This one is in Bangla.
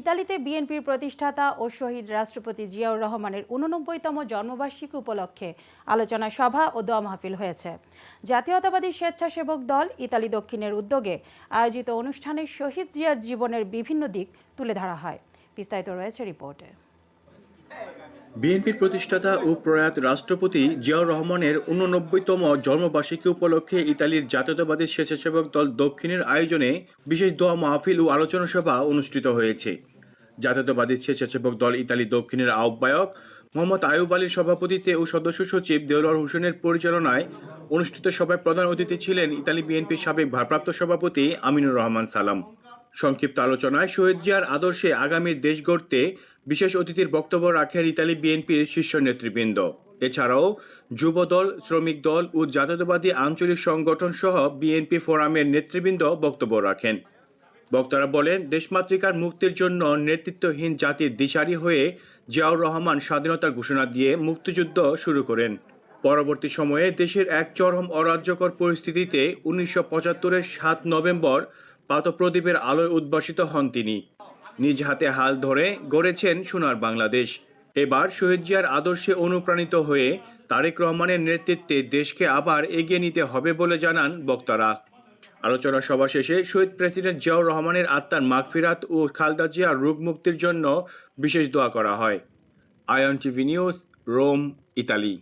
ইতালিতে বিএনপির প্রতিষ্ঠাতা ও শহীদ রাষ্ট্রপতি জিয়াউর রহমানের উননব্বইতম জন্মবার্ষিকী উপলক্ষে আলোচনা সভা ও দোয়া মাহফিল হয়েছে। জাতীয়তাবাদী স্বেচ্ছাসেবক দল ইতালি দক্ষিণের উদ্যোগে আয়োজিত অনুষ্ঠানে শহীদ জিয়ার জীবনের বিভিন্ন দিক তুলে ধরা হয়। বিস্তারিত রয়েছে রিপোর্টে। বিএনপির প্রতিষ্ঠাতা ও প্রয়াত রাষ্ট্রপতি জিয়াউর রহমানের উননব্বইতম জন্মবার্ষিকী উপলক্ষে ইতালির জাতীয়তাবাদী স্বেচ্ছাসেবক দল দক্ষিণের আয়োজনে বিশেষ দোয়া মাহফিল ও আলোচনা সভা অনুষ্ঠিত হয়েছে। জাতীয়তাবাদী স্বেচ্ছাসেবক দল ইতালি দক্ষিণের আহ্বায়ক মোহাম্মদ আয়ুব আলীর সভাপতিত্বে ও সদস্য সচিব দেওলার হোসেনের পরিচালনায় অনুষ্ঠিত সভায় প্রধান অতিথি ছিলেন ইতালি বিএনপির সাবেক ভারপ্রাপ্ত সভাপতি আমিনুর রহমান সালাম। সংক্ষিপ্ত আলোচনায় শহীদ জিয়ার আদর্শে আগামীর দেশ গড়তে বিশেষ অতিথির বক্তব্য রাখেন ইতালি বিএনপির শীর্ষ নেতৃবৃন্দ। এছাড়াও যুবদল, শ্রমিক দল ও জাতীয়তাবাদী আঞ্চলিক সংগঠন সহ বিএনপি ফোরামের নেতৃবৃন্দ বক্তব্য রাখেন। বক্তারা বলেন, দেশমাতৃকার মুক্তির জন্য নেতৃত্বহীন জাতির দিশারি হয়ে জিয়াউর রহমান স্বাধীনতার ঘোষণা দিয়ে মুক্তিযুদ্ধ শুরু করেন। পরবর্তী সময়ে দেশের এক চরম অরাজ্যকর পরিস্থিতিতে উনিশশো পঁচাত্তরের সাত নভেম্বর পাতপ্রদীপের আলোয় উদ্ভাসিত হন তিনি। নিজ হাতে হাল ধরে গড়েছেন সোনার বাংলাদেশ। এবার শহীদ জিয়ার আদর্শে অনুপ্রাণিত হয়ে তারেক রহমানের নেতৃত্বে দেশকে আবার এগিয়ে নিতে হবে বলে জানান বক্তারা। আলোচনা সভা শেষে শহীদ প্রেসিডেন্ট জিয়াউর রহমানের আত্মার মাগফিরাত ও খালদা জিয়ার রোগ মুক্তির জন্য বিশেষ দোয়া করা হয়। Ayan TV news, Rome, Italy.